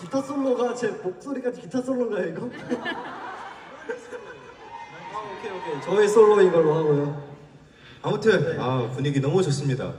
기타 솔로가 제 목소리까지 기타 솔로인가요, 이거? 아, 오케이, 오케이. 저의 솔로인 걸로 하고요. 아무튼 아, 분위기 너무 좋습니다.